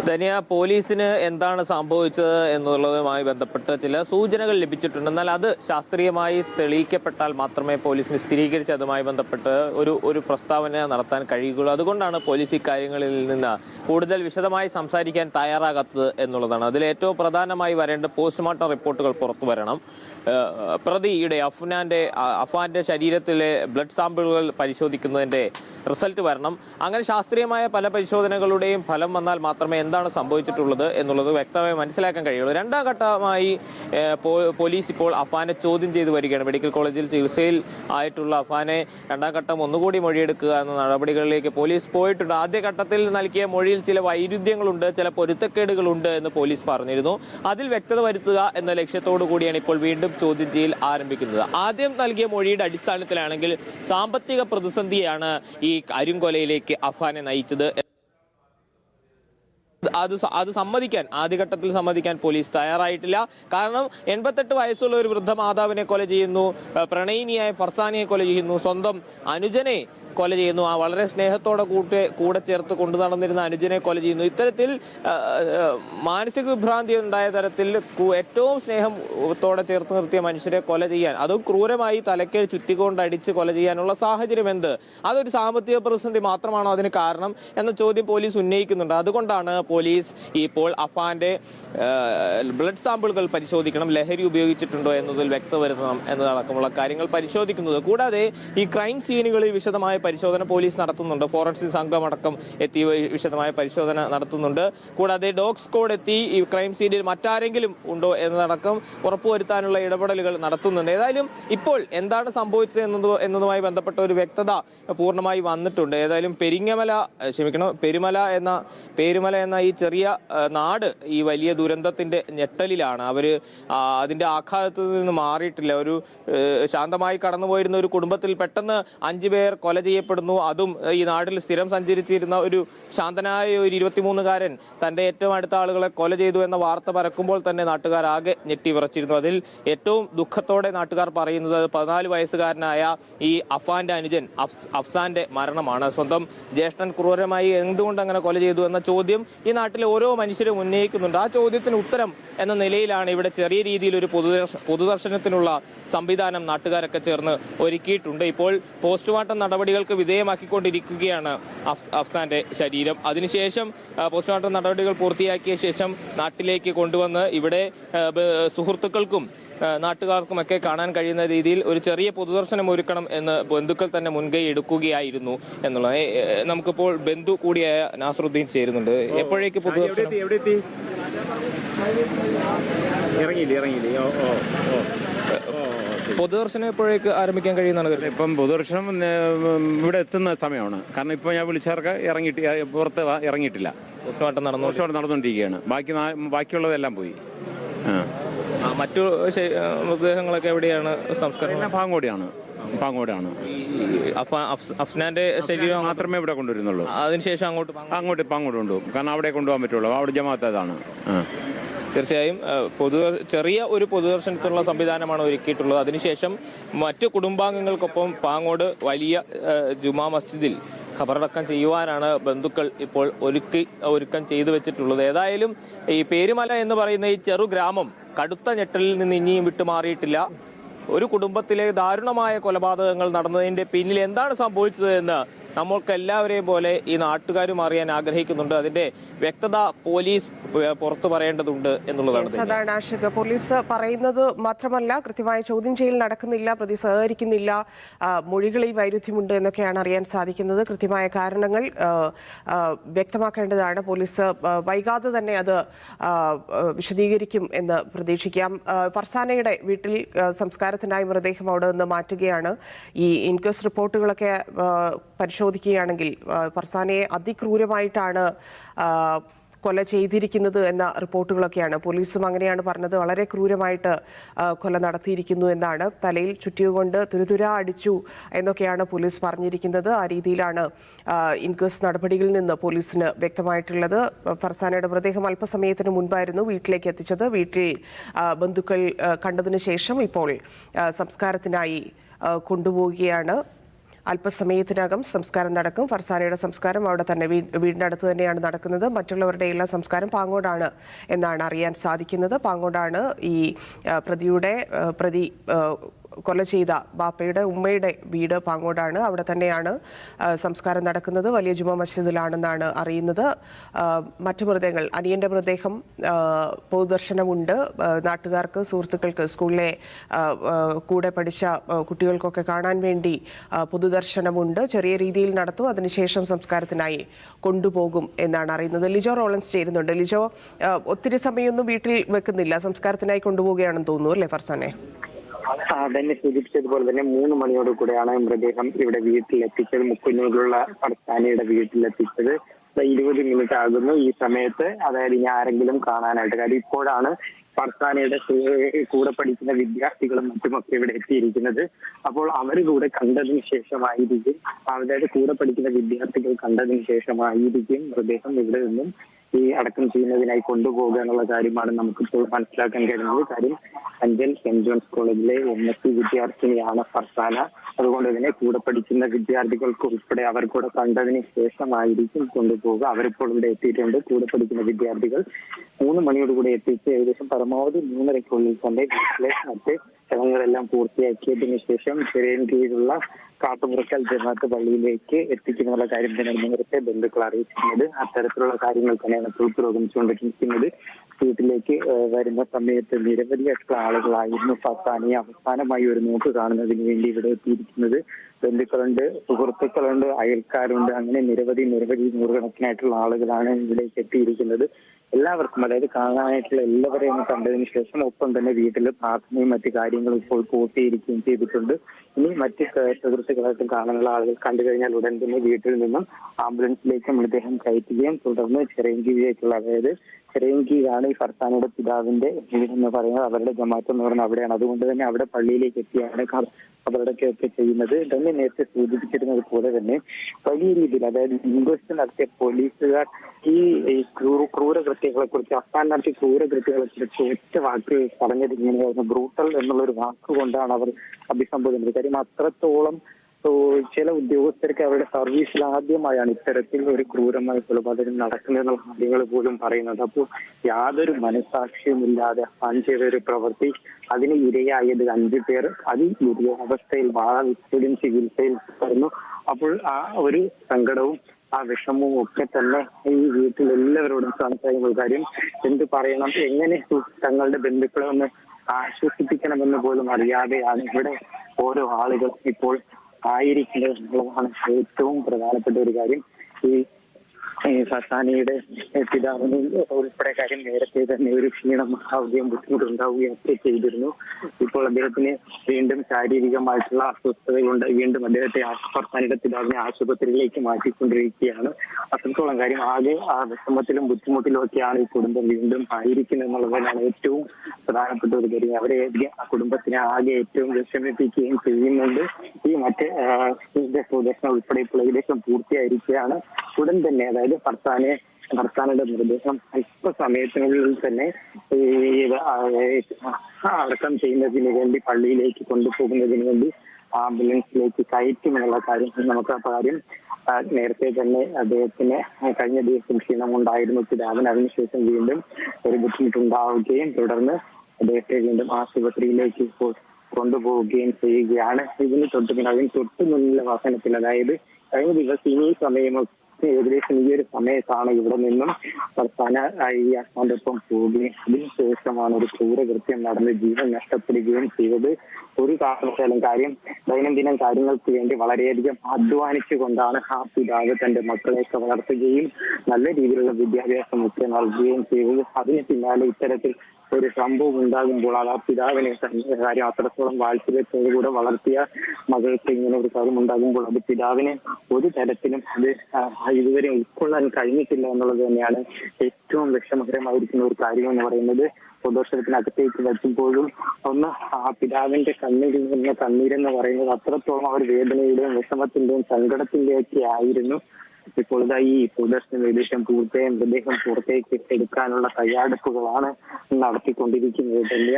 ധനിയ പോലീസിന് എന്താണ് സംഭവിച്ചത് എന്നുള്ളതുമായി ബന്ധപ്പെട്ട് ചില സൂചനകൾ ലഭിച്ചിട്ടുണ്ട്. എന്നാൽ അത് ശാസ്ത്രീയമായി തെളിയിക്കപ്പെട്ടാൽ മാത്രമേ പോലീസിന് സ്ഥിരീകരിച്ച് അതുമായി ബന്ധപ്പെട്ട് ഒരു ഒരു പ്രസ്താവന നടത്താൻ കഴിയുകയുള്ളൂ. അതുകൊണ്ടാണ് പോലീസ് ഇക്കാര്യങ്ങളിൽ നിന്ന് കൂടുതൽ വിശദമായി സംസാരിക്കാൻ തയ്യാറാകാത്തത് എന്നുള്ളതാണ്. അതിൽ ഏറ്റവും പ്രധാനമായി വരേണ്ട പോസ്റ്റ്മോർട്ടം റിപ്പോർട്ടുകൾ പുറത്തു വരണം. പ്രതിയുടെ അഫ്നാന്റെ അഫാന്റെ ശരീരത്തിലെ ബ്ലഡ് സാമ്പിളുകൾ പരിശോധിക്കുന്നതിന്റെ റിസൾട്ട് വരണം. അങ്ങനെ ശാസ്ത്രീയമായ പല പരിശോധനകളുടെയും ഫലം വന്നാൽ മാത്രമേ എന്താണ് സംഭവിച്ചിട്ടുള്ളത് എന്നുള്ളത് വ്യക്തമായി മനസ്സിലാക്കാൻ കഴിയുള്ളൂ. രണ്ടാം ഘട്ടമായി പോലീസ് ഇപ്പോൾ അഫാനെ ചോദ്യം ചെയ്തു വരികയാണ്. മെഡിക്കൽ കോളേജിൽ ചികിത്സയിൽ ആയിട്ടുള്ള അഫാനെ രണ്ടാം ഘട്ടം ഒന്നുകൂടി മൊഴിയെടുക്കുക എന്ന നടപടികളിലേക്ക് പോലീസ് പോയിട്ടുണ്ട്. ആദ്യ ഘട്ടത്തിൽ നൽകിയ മൊഴിയിൽ ചില വൈരുദ്ധ്യങ്ങളുണ്ട് ചില പൊരുത്തക്കേടുകളുണ്ട് എന്ന് പോലീസ് പറഞ്ഞിരുന്നു. അതിൽ വ്യക്തത വരുത്തുക എന്ന ലക്ഷ്യത്തോടു കൂടിയാണ് ഇപ്പോൾ വീണ്ടും ചോദ്യം ചെയ്യൽ ആരംഭിക്കുന്നത്. ആദ്യം നൽകിയ മൊഴിയുടെ അടിസ്ഥാനത്തിലാണെങ്കിൽ സാമ്പത്തിക പ്രതിസന്ധിയാണ് ഈ അരുംകൊലയിലേക്ക് അഫാനെ നയിച്ചത് അത് അത് സമ്മതിക്കാൻ ആദ്യഘട്ടത്തിൽ സമ്മതിക്കാൻ പോലീസ് തയ്യാറായിട്ടില്ല. കാരണം എൺപത്തെട്ട് വയസ്സുള്ള ഒരു വൃദ്ധ മാതാവിനെ കൊല ചെയ്യുന്നു പ്രണയിനിയായ ഫർസാനിയെ കൊല ചെയ്യുന്നു. സ്വന്തം അനുജനെ കൊല ചെയ്യുന്നു. ആ വളരെ സ്നേഹത്തോടെ കൂട്ടി കൂടെ ചേർത്ത് കൊണ്ടു നടന്നിരുന്ന അനുജനെ കൊല ചെയ്യുന്നു. ഇത്തരത്തിൽ മാനസിക വിഭ്രാന്തി ഉണ്ടായ തരത്തിൽ ഏറ്റവും സ്നേഹത്തോടെ ചേർത്ത് നിർത്തിയ മനുഷ്യരെ കൊല ചെയ്യാൻ അതും ക്രൂരമായി തലയ്ക്ക് ചുറ്റിക്കൊണ്ട് അടിച്ച് കൊല ചെയ്യാനുള്ള സാഹചര്യം എന്ത്? അതൊരു സാമ്പത്തിക പ്രതിസന്ധി മാത്രമാണോ അതിന് കാരണം എന്ന ചോദ്യം പോലീസ് ഉന്നയിക്കുന്നുണ്ട്. അതുകൊണ്ടാണ് പോലീസ് ഇപ്പോൾ അഫാന്റെ ബ്ലഡ് സാമ്പിളുകൾ പരിശോധിക്കണം ലഹരി ഉപയോഗിച്ചിട്ടുണ്ടോ എന്നതിൽ വ്യക്തം വരുത്തണം എന്നതടക്കമുള്ള കാര്യങ്ങൾ പരിശോധിക്കുന്നത്. കൂടാതെ ഈ ക്രൈം സീനുകളിൽ വിശദമായ പരിശോധന പോലീസ് നടത്തുന്നുണ്ട്. ഫോറൻസിക് സംഘം അടക്കം എത്തി വിശദമായ പരിശോധന നടത്തുന്നുണ്ട്. കൂടാതെ ഡോഗ് സ്ക്വാഡ് എത്തി ഈ ക്രൈം സീനിൽ മറ്റാരെങ്കിലും ഉണ്ടോ എന്നതടക്കം ഉറപ്പുവരുത്താനുള്ള ഇടപെടലുകൾ നടത്തുന്നുണ്ട്. ഏതായാലും ഇപ്പോൾ എന്താണ് സംഭവിച്ചത് എന്നത് എന്നതുമായി ബന്ധപ്പെട്ട ഒരു വ്യക്തത പൂർണമായി വന്നിട്ടുണ്ട്. ഏതായാലും പെരിങ്ങമല ക്ഷമിക്കണം പെരുമല എന്ന പേരുമല എന്ന ഈ ചെറിയ നാട് ഈ വലിയ ദുരന്തത്തിന്റെ ഞെട്ടലിലാണ്. അവർ അതിന്റെ ആഘാതത്തിൽ നിന്ന് മാറിയിട്ടില്ല. ഒരു ശാന്തമായി കടന്നുപോയിരുന്ന ഒരു കുടുംബത്തിൽ പെട്ടെന്ന് അഞ്ചു പേർ കൊല ചെയ്യപ്പെടുന്നു. അതും ഈ നാട്ടിൽ സ്ഥിരം സഞ്ചരിച്ചിരുന്ന ഒരു ശാന്തനായ ഒരു ഇരുപത്തിമൂന്നുകാരൻ തന്റെ ഏറ്റവും അടുത്ത ആളുകളെ കൊല ചെയ്തു എന്ന വാർത്ത പരക്കുമ്പോൾ തന്നെ നാട്ടുകാർ ആകെ ഞെട്ടിവിറച്ചിരുന്നു അതിൽ ഏറ്റവും ദുഃഖത്തോടെ നാട്ടുകാർ പറയുന്നത് പതിനാല് വയസ്സുകാരനായ ഈ അഫാന്റെ അനുജൻ അഫ്സ് അഫ്സാന്റെ മരണമാണ്. സ്വന്തം ജ്യേഷ്ഠൻ ക്രൂരമായി എന്തുകൊണ്ട് അങ്ങനെ കൊല ചെയ്തു എന്ന ചോദ്യം ഈ നാട്ടിലെ ഓരോ മനുഷ്യരും ഉന്നയിക്കുന്നുണ്ട്. ആ ചോദ്യത്തിന് ഉത്തരം എന്ന നിലയിലാണ് ഇവിടെ ചെറിയ രീതിയിൽ ഒരു പൊതുദർശ പൊതുദർശനത്തിനുള്ള സംവിധാനം നാട്ടുകാരൊക്കെ ചേർന്ന് ഒരുക്കിയിട്ടുണ്ട്. ഇപ്പോൾ പോസ്റ്റ്മോർട്ടം നടപടികൾക്ക് വിധേയമാക്കിക്കൊണ്ടിരിക്കുകയാണ് അഫ്- അഫ്സാന്റെ ശരീരം. അതിനുശേഷം പോസ്റ്റ്മോർട്ടം നടപടികൾ പൂർത്തിയാക്കിയ ശേഷം നാട്ടിലേക്ക് കൊണ്ടുവന്ന് ഇവിടെ സുഹൃത്തുക്കൾക്കും നാട്ടുകാർക്കുമൊക്കെ കാണാൻ കഴിയുന്ന രീതിയിൽ ഒരു ചെറിയ പൊതുദർശനം ഒരുക്കണം എന്ന് ബന്ധുക്കൾ തന്നെ മുൻകൈ എടുക്കുകയായിരുന്നു എന്നുള്ളത്. ഏ, നമുക്കിപ്പോൾ ബന്ധു കൂടിയായ നാസറുദ്ദീൻ ചേരുന്നുണ്ട്. എപ്പോഴേക്ക് പൊതുദർശനം? ഇറങ്ങിയില്ലേ ഇറങ്ങിയില്ലേ? ഓ ഓ. പൊതുദർശനം എപ്പോഴേക്ക് ആരംഭിക്കാൻ കഴിയുന്നതാണ് കരുതുന്നത് ഇപ്പം പൊതുദർശനം ഇവിടെ എത്തുന്ന സമയമാണ്. കാരണം ഇപ്പോൾ ഞാൻ വിളിച്ചവർക്ക് ഇറങ്ങിയിട്ട് പുറത്ത് ഇറങ്ങിയിട്ടില്ല. നടന്നു. നടന്നുകൊണ്ടിരിക്കുകയാണ്. ബാക്കി ബാക്കിയുള്ളതെല്ലാം പോയി. മറ്റു മൃതദേഹങ്ങളൊക്കെ എവിടെയാണ്? സംസ്കാരം. പാങ്ങോടിയാണ്. പാങ്ങോടാണ്. അഫ്നാന്റെ ശരീരം മാത്രമേ ഇവിടെ കൊണ്ടുവരുന്നുള്ളൂ. അതിനുശേഷം അങ്ങോട്ട് അങ്ങോട്ട് പാങ്ങോട്ട് കൊണ്ടുപോകും കാരണം അവിടെ കൊണ്ടുപോകാൻ പറ്റുള്ളൂ. അവിടെ ജമാഅത്ത് അതാണ്. ആ. തീർച്ചയായും പൊതു ചെറിയ ഒരു പൊതുദർശനത്തിനുള്ള സംവിധാനമാണ് ഒരുക്കിയിട്ടുള്ളത്. അതിനുശേഷം മറ്റു കുടുംബാംഗങ്ങൾക്കൊപ്പം പാങ്ങോട് വലിയ ജുമാ മസ്ജിദിൽ ഖബറടക്കം ചെയ്യുവാനാണ് ബന്ധുക്കൾ ഇപ്പോൾ ഒരുക്കി ഒരുക്കം ചെയ്തു വെച്ചിട്ടുള്ളത്. ഏതായാലും ഈ പേരുമല എന്ന് പറയുന്ന ഈ ചെറു ഗ്രാമം കടുത്ത ഞെട്ടലിൽ നിന്ന് ഇനിയും വിട്ടുമാറിയിട്ടില്ല ഒരു കുടുംബത്തിലെ ദാരുണമായ കൊലപാതകങ്ങൾ നടന്നതിന്റെ പിന്നിൽ എന്താണ് സംഭവിച്ചത് എന്ന് നമ്മൾക്ക് എല്ലാവരെയും പോലെ ഈ നാട്ടുകാരും അറിയാൻ ആഗ്രഹിക്കുന്നുണ്ട്. അതിന്റെ വ്യക്തത പോലീസ് പുറത്തു പറയേണ്ടതുണ്ട് എന്നുള്ളതാണ് അതാണ് പോലീസ് പറയുന്നത് മാത്രമല്ല കൃത്യമായ ചോദ്യം ചെയ്യൽ നടക്കുന്നില്ല പ്രതി സഹകരിക്കുന്നില്ല മൊഴികളിൽ വൈരുദ്ധ്യമുണ്ട് എന്നൊക്കെയാണ് അറിയാൻ സാധിക്കുന്നത്. കൃത്യമായ കാരണങ്ങൾ വ്യക്തമാക്കേണ്ടതാണ്. പോലീസ് വൈകാതെ തന്നെ അത് വിശദീകരിക്കും എന്ന് പ്രതീക്ഷിക്കാം. ഫർസാനയുടെ വീട്ടിൽ സംസ്കാരത്തിനായി മൃതദേഹം അവിടെ നിന്ന് മാറ്റുകയാണ്. ഈ ഇൻക്വസ്റ്റ് റിപ്പോർട്ടുകളൊക്കെ ആ, പരിശോധിക്കുകയാണെങ്കിൽ ഫർസാനെ അതിക്രൂരമായിട്ടാണ് കൊല ചെയ്തിരിക്കുന്നത് എന്ന റിപ്പോർട്ടുകളൊക്കെയാണ്. പോലീസും അങ്ങനെയാണ് പറഞ്ഞത്. വളരെ ക്രൂരമായിട്ട് കൊല നടത്തിയിരിക്കുന്നു എന്നാണ്. തലയിൽ ചുറ്റിയുകൊണ്ട് തുരുതുര അടിച്ചു എന്നൊക്കെയാണ് പോലീസ് പറഞ്ഞിരിക്കുന്നത്. ആ രീതിയിലാണ് ഇൻക്വസ്റ്റ് നടപടികളിൽ നിന്ന് പോലീസിന് വ്യക്തമായിട്ടുള്ളത്. ഫർസാനയുടെ മൃതദേഹം അല്പസമയത്തിന് മുൻപായിരുന്നു വീട്ടിലേക്ക് എത്തിച്ചത്. വീട്ടിൽ ബന്ധുക്കൾ കണ്ടതിന് ശേഷം ഇപ്പോൾ സംസ്കാരത്തിനായി കൊണ്ടുപോവുകയാണ്. അല്പസമയത്തിനകം സംസ്കാരം നടക്കും. ഫർസാനയുടെ സംസ്കാരം അവിടെ തന്നെ വീടിനടുത്ത് തന്നെയാണ് നടക്കുന്നത്. മറ്റുള്ളവരുടെ എല്ലാം സംസ്കാരം പാങ്ങോടാണ് എന്നാണ് അറിയാൻ സാധിക്കുന്നത്. പാങ്ങോടാണ് ഈ പ്രതിയുടെ പ്രതി കൊല ചെയ്ത ബാപ്പയുടെ ഉമ്മയുടെ വീട് പാങ്ങോടാണ്. അവിടെ തന്നെയാണ് സംസ്കാരം നടക്കുന്നത്. വലിയ ജുമാ മസ്ജിദിലാണെന്നാണ് അറിയുന്നത്. മറ്റു മൃതദേഹങ്ങൾ അനിയന്റെ മൃതദേഹം പൊതുദർശനമുണ്ട്. നാട്ടുകാർക്ക് സുഹൃത്തുക്കൾക്ക് സ്കൂളിലെ കൂടെ പഠിച്ച കുട്ടികൾക്കൊക്കെ കാണാൻ വേണ്ടി പൊതുദർശനമുണ്ട്. ചെറിയ രീതിയിൽ നടത്തും അതിനുശേഷം സംസ്കാരത്തിനായി കൊണ്ടുപോകും എന്നാണ് അറിയുന്നത്. ലിജോ റോളൻസ് ചേരുന്നുണ്ട് ലിജോ ഒത്തിരി സമയമൊന്നും വീട്ടിൽ വെക്കുന്നില്ല. സംസ്കാരത്തിനായി കൊണ്ടുപോവുകയാണെന്ന് തോന്നുന്നു അല്ലേ ഫർസാനെ? തന്നെ സൂചിപ്പിച്ചതുപോലെ തന്നെ മൂന്ന് മണിയോട് കൂടെയാണ് മൃതദേഹം ഇവിടെ വീട്ടിലെത്തിച്ചത്. മുക്കുന്നൂരിലുള്ള ഫർസാനയുടെ വീട്ടിലെത്തിച്ചത്. ഇരുപത് മിനിറ്റ് ആകുന്നു ഈ സമയത്ത്. അതായത് ഇനി ആരെങ്കിലും കാണാനായിട്ട്. കാര്യം ഇപ്പോഴാണ് ഫർസാനയുടെ കൂടെ പഠിക്കുന്ന വിദ്യാർത്ഥികളും മറ്റുമൊക്കെ ഇവിടെ എത്തിയിരിക്കുന്നത്. അപ്പോൾ അവർ കൂടെ കണ്ടതിന് ശേഷമായിരിക്കും അവരുടെ കൂടെ പഠിക്കുന്ന വിദ്യാർത്ഥികൾ കണ്ടതിന് ശേഷമായിരിക്കും മൃതദേഹം ഇവിടെ നിന്നും ഈ അടക്കം ചെയ്യുന്നതിനായി കൊണ്ടുപോകുക എന്നുള്ള കാര്യമാണ് നമുക്കിപ്പോൾ മനസ്സിലാക്കാൻ കഴിയുന്നത്. കാര്യം അഞ്ചൽ സെന്റ് ജോൺസ് കോളേജിലെ എം എസ് സി വിദ്യാർത്ഥിനിയാണ് ഫർസാന അതുകൊണ്ട് തന്നെ കൂടെ പഠിക്കുന്ന വിദ്യാർത്ഥികൾക്ക് ഉൾപ്പെടെ അവർ കൂടെ കണ്ടതിന് ശേഷമായിരിക്കും കൊണ്ടുപോവുക. അവരിപ്പോൾ ഇവിടെ എത്തിയിട്ടുണ്ട്. കൂടെ പഠിക്കുന്ന വിദ്യാർത്ഥികൾ മൂന്ന് മണിയോട് കൂടി എത്തിച്ച് ഏകദേശം പരമാവധി മൂന്നരയ്ക്കുള്ളിൽ തന്നെ വീട്ടിലെ മറ്റ് ചടങ്ങുകളെല്ലാം പൂർത്തിയാക്കിയതിന് ശേഷം ചെറിയ കീഴിലുള്ള കാട്ടുമുറക്കൽ ജമാഅത്ത് പള്ളിയിലേക്ക് എത്തിക്കുന്നുള്ള കാര്യം തന്നെ നേരത്തെ ബന്ധുക്കൾ അറിയിച്ചിരുന്നത്. അത്തരത്തിലുള്ള കാര്യങ്ങൾ തന്നെയാണ് ഇപ്പോൾ പുരോഗമിച്ചുകൊണ്ടിരിക്കുന്നത്. വീട്ടിലേക്ക് വരുന്ന സമയത്ത് നിരവധിയായിട്ടുള്ള ആളുകളായിരുന്നു ഫസാനിയെ അവസാനമായി ഒരു നോക്ക് കാണുന്നതിന് വേണ്ടി ഇവിടെ എത്തിയിരിക്കുന്നത്. ബന്ധുക്കളുണ്ട് സുഹൃത്തുക്കളുണ്ട് അയൽക്കാരുണ്ട് അങ്ങനെ നിരവധി നിരവധി നൂറുകണക്കിനായിട്ടുള്ള ആളുകളാണ് ഇവിടേക്ക് എത്തിയിരിക്കുന്നത്. എല്ലാവർക്കും അതായത് കാണാനായിട്ടുള്ള എല്ലാവരെയും കണ്ടതിന് ശേഷം ഒപ്പം തന്നെ വീട്ടിൽ പ്രാർത്ഥനയും മറ്റു കാര്യങ്ങളും ഇപ്പോൾ പൂർത്തീകരിക്കുകയും ചെയ്തിട്ടുണ്ട്. ഇനി മറ്റ് സുഹൃത്തുക്കളായിട്ടും കാണാനുള്ള ആളുകൾ കണ്ടു കഴിഞ്ഞാൽ ഉടൻ തന്നെ വീട്ടിൽ നിന്നും ആംബുലൻസിലേക്ക് മൃതദേഹം കയറ്റുകയും തുടർന്ന് ചെറിയങ്കിയിലേക്കുള്ള അതായത് ചെറിയങ്കിയാണ് ഈ ഫർസാനയുടെ പിതാവിന്റെ വീട് എന്ന് പറയുന്നത്. അവരുടെ ജമാഅത്ത് എന്ന് പറയുന്നത് അവിടെയാണ്. അതുകൊണ്ട് തന്നെ അവിടെ പള്ളിയിലേക്ക് എത്തിയാണ് അവരുടെയൊക്കെ ചെയ്യുന്നത്. തന്നെ നേരത്തെ സൂചിപ്പിച്ചിരുന്നത് പോലെ തന്നെ വലിയ രീതിയിൽ അതായത് ഇൻക്വസ്റ്റ് നടത്തിയ പോലീസുകാർ ഈ ഈ ക്രൂരകൃത്യങ്ങളെ കുറിച്ച് അഫ്ഗാൻ നടത്തിയ ക്രൂരകൃത്യങ്ങളെ കുറിച്ച് ഒറ്റ വാക്ക് പറഞ്ഞത് ഇങ്ങനെയായിരുന്നു. ബ്രൂട്ടൽ എന്നുള്ള ഒരു വാക്ക് കൊണ്ടാണ് അവർ അഭിസംബോധന കാര്യം അത്രത്തോളം ചില ഉദ്യോഗസ്ഥർക്ക് അവരുടെ സർവീസിൽ ആദ്യമായാണ് ഇത്തരത്തിൽ ഒരു ക്രൂരമായ കൊലപാതകം നടക്കുന്നതെന്നുള്ള കാര്യങ്ങൾ പോലും പറയുന്നത്. അപ്പോൾ യാതൊരു മനസാക്ഷിയുമില്ലാതെ അഫാൻ ചെയ്ത ഒരു പ്രവൃത്തി അതിന് ഇരയായത് അഞ്ചു പേർ അതി വാഴ ബാധിച്ചതും ചികിത്സയിൽ പറഞ്ഞു അപ്പോൾ ആ ഒരു സങ്കടവും ആ വിഷമവും ഒക്കെ തന്നെ ഈ വീട്ടിൽ എല്ലാവരോടും സംസാരിക്കുന്ന കാര്യം. എന്ത് പറയണം? എങ്ങനെ തങ്ങളുടെ ബന്ധുക്കളെ ഒന്ന് ആശ്വസിപ്പിക്കണമെന്ന് പോലും അറിയാതെയാണ് ഇവിടെ ഓരോ ആളുകൾ ഇപ്പോൾ ആയിരിക്കുന്നത്. എന്നുള്ളതാണ് ഏറ്റവും പ്രധാനപ്പെട്ട ഒരു കാര്യം. ഈ ഫസാനിയുടെ പിതാവിന് ഉൾപ്പെടെ കാര്യം നേരത്തെ തന്നെ ഒരു ക്ഷീണം ആവുകയും ബുദ്ധിമുട്ടുണ്ടാവുകയും ഒക്കെ ചെയ്തിരുന്നു. ഇപ്പോൾ അദ്ദേഹത്തിന് വീണ്ടും ശാരീരികമായിട്ടുള്ള അസ്വസ്ഥതകളുണ്ട്. വീണ്ടും അദ്ദേഹത്തെ ഫസാനിയുടെ പിതാവിനെ ആശുപത്രിയിലേക്ക് മാറ്റിക്കൊണ്ടിരിക്കുകയാണ്. അത്രത്തോളം കാര്യം ആകെ ആ വിഷമത്തിലും ബുദ്ധിമുട്ടിലും ഒക്കെയാണ് ഈ കുടുംബം വീണ്ടും ആയിരിക്കുന്നത് എന്നുള്ളതാണ് ഏറ്റവും പ്രധാനപ്പെട്ട ഒരു കാര്യം. അവരെ ആ കുടുംബത്തിനെ ആകെ ഏറ്റവും വിഷമിപ്പിക്കുകയും ചെയ്യുന്നുണ്ട്. ഈ മറ്റ് പ്രദർശനം ഉൾപ്പെടെ ഇപ്പോൾ ഏകദേശം പൂർത്തിയായിരിക്കുകയാണ്. ഉടൻ തന്നെ അതായത് ഫർസാനെ നിർദ്ദേശം അല്പ സമയത്തിനുള്ളിൽ തന്നെ ഈ ഇത് ആ, ആ, അടക്കം ചെയ്യുന്നതിന് വേണ്ടി പള്ളിയിലേക്ക് കൊണ്ടുപോകുന്നതിന് വേണ്ടി ആംബുലൻസിലേക്ക് കയറ്റുമെന്നുള്ള കാര്യം നമുക്ക് ആ കാര്യം നേരത്തെ തന്നെ അദ്ദേഹത്തിന് കഴിഞ്ഞ ദിവസം ക്ഷീണം ഉണ്ടായിരുന്നു പിതാവിന് അതിനുശേഷം വീണ്ടും ഒരു ബുദ്ധിമുട്ടുണ്ടാവുകയും തുടർന്ന് അദ്ദേഹത്തെ വീണ്ടും ആശുപത്രിയിലേക്ക് കൊണ്ടുപോവുകയും ചെയ്യുകയാണ്. ഇതിന് തൊട്ട് പിന്നെ അതിന് തൊട്ട് മുന്നിലെ അതായത് കഴിഞ്ഞ ദിവസം ഈ സമയം ഏകദേശം ഈ ഒരു സമയത്താണ് ഇവിടെ നിന്നും സംസ്ഥാന ഈ അക്കൗണ്ടൊപ്പം പോവുകയും അതിനുശേഷമാണ് ഒരു ക്രൂരകൃത്യം നടന്ന് ജീവൻ നഷ്ടപ്പെടുകയും ചെയ്തത്. ഒരു കാരണവശാലും കാര്യം ദൈനംദിനം കാര്യങ്ങൾക്ക് വേണ്ടി വളരെയധികം അധ്വാനിച്ചുകൊണ്ടാണ് ആ പിതാവ് തന്റെ മക്കളെയൊക്കെ വളർത്തുകയും നല്ല രീതിയിലുള്ള വിദ്യാഭ്യാസം ഒക്കെ നൽകുകയും ചെയ്തത്. അതിന് പിന്നാലെ ഇത്തരത്തിൽ ഒരു സംഭവം ഉണ്ടാകുമ്പോൾ അത് ആ പിതാവിനെ കാര്യം അത്രത്തോളം വാത്സല്യത്തോടുകൂടെ വളർത്തിയ മകൾക്ക് ഇങ്ങനെ ഒരു കാര്യം ഉണ്ടാകുമ്പോൾ അത് പിതാവിനെ ഒരു തരത്തിലും അത് ഇതുവരെ ഉൾക്കൊള്ളാൻ കഴിഞ്ഞിട്ടില്ല എന്നുള്ളത് തന്നെയാണ് ഏറ്റവും വിഷമകരമായിരിക്കുന്ന ഒരു കാര്യം എന്ന് പറയുന്നത്. പൊതുദർശനത്തിനകത്തേക്ക് വരുമ്പോഴും ഒന്ന് ആ പിതാവിന്റെ കണ്ണീരിൽ നിന്ന് കണ്ണീരെന്ന് പറയുന്നത് അത്രത്തോളം ആ ഒരു വേദനയുടെയും വിഷമത്തിന്റെയും സങ്കടത്തിന്റെയും ഒക്കെ ആയിരുന്നു. ഈ പൊതുദർശന വിദേശം പൂർത്തിയായ മൃതദേഹം പുറത്തേക്ക് എടുക്കാനുള്ള തയ്യാറെടുപ്പുകളാണ് നടത്തിക്കൊണ്ടിരിക്കുന്നത്. തന്നെ